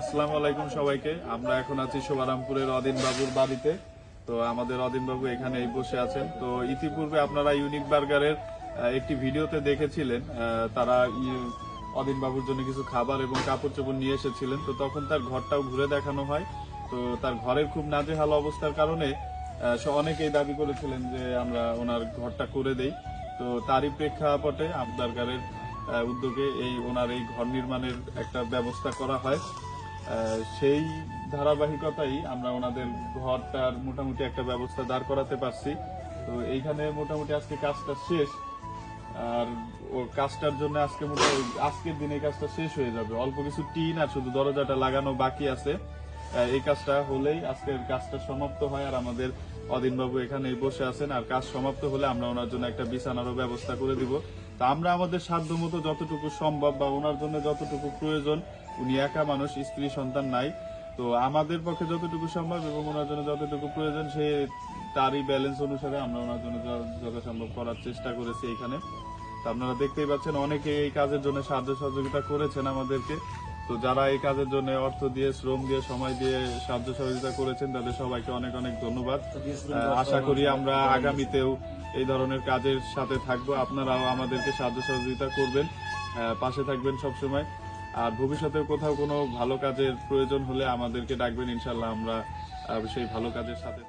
আসসালামু আলাইকুম সবাইকে। আমরা এখন আছি শোভারামপুরের অদিন বাবুর বাড়িতে। তো আমাদের অদিন বাবু এখানে বসে আছেন। তো ইতিপূর্বে আপনারা ইউনিক বার্গারের একটি ভিডিওতে দেখেছিলেন তারা অদিন বাবুর জন্য কিছু খাবার এবং কাপড় চোপড় নিয়ে এসেছিলেন। তো তখন তার ঘরটাও ঘুরে দেখানো হয়। তো তার ঘরের খুব নাজেহাল অবস্থার কারণে অনেকেই দাবি করেছিলেন যে আমরা ওনার ঘরটা করে দেই। তো তারই প্রেক্ষাপটে আমদারগারের উদ্যোগে এই, ওনার এই ঘর নির্মাণের একটা ব্যবস্থা করা হয়। সেই ধারাবাহিকতাই আমরা ওনাদের ঘরটার মোটামুটি একটা ব্যবস্থা দাঁড় করাতে পারছি। তো এইখানে মোটামুটি আজকে কাজটা শেষ। আর ও কাজটার জন্য আজকে মোটামুটি আজকের দিনে কাজটা শেষ হয়ে যাবে। অল্প কিছু টিন আর শুধু দরজাটা লাগানো বাকি আছে। এই কাজটা হলেই আজকের কাজটা সমাপ্ত হয় আর আমাদের অদিনবাবু এখানে বসে আছেন। আর কাজ সমাপ্ত হলে আমরা ওনার জন্য একটা বিছানারও ব্যবস্থা করে দিব। তা আমরা আমাদের সাধ্য মতো যতটুকু সম্ভব বা ওনার জন্য যতটুকু প্রয়োজন, উনি একা মানুষ, স্ত্রী, সন্তান নাই। তো আমাদের পক্ষে যতটুকু সম্ভব এবং ওনার জন্য যতটুকু প্রয়োজন, সে তারই ব্যালেন্স অনুসারে আমরা ওনার জন্য যথাসম্ভব করার চেষ্টা করেছি এখানে। তো আপনারা দেখতেই পাচ্ছেন, অনেকে এই কাজের জন্য সাহায্য সহযোগিতা করেছেন আমাদেরকে। তো যারা এই কাজের জন্য অর্থ দিয়ে, শ্রম দিয়ে, সময় দিয়ে সাহায্য সহযোগিতা করেছেন, তাদের সবাইকে অনেক অনেক ধন্যবাদ। আশা করি আমরা আগামীতেও এই ধরনের কাজের সাথে থাকব। আপনারাও আমাদেরকে সাহায্য সহযোগিতা করবেন পাশে থাকবেন সবসময়। আর ভবিষ্যতে কোথাও কোনো ভালো কাজের প্রয়োজন হলে আমাদেরকে ডাকবেন, ইনশাল্লাহ আমরা সেই ভালো কাজের সাথে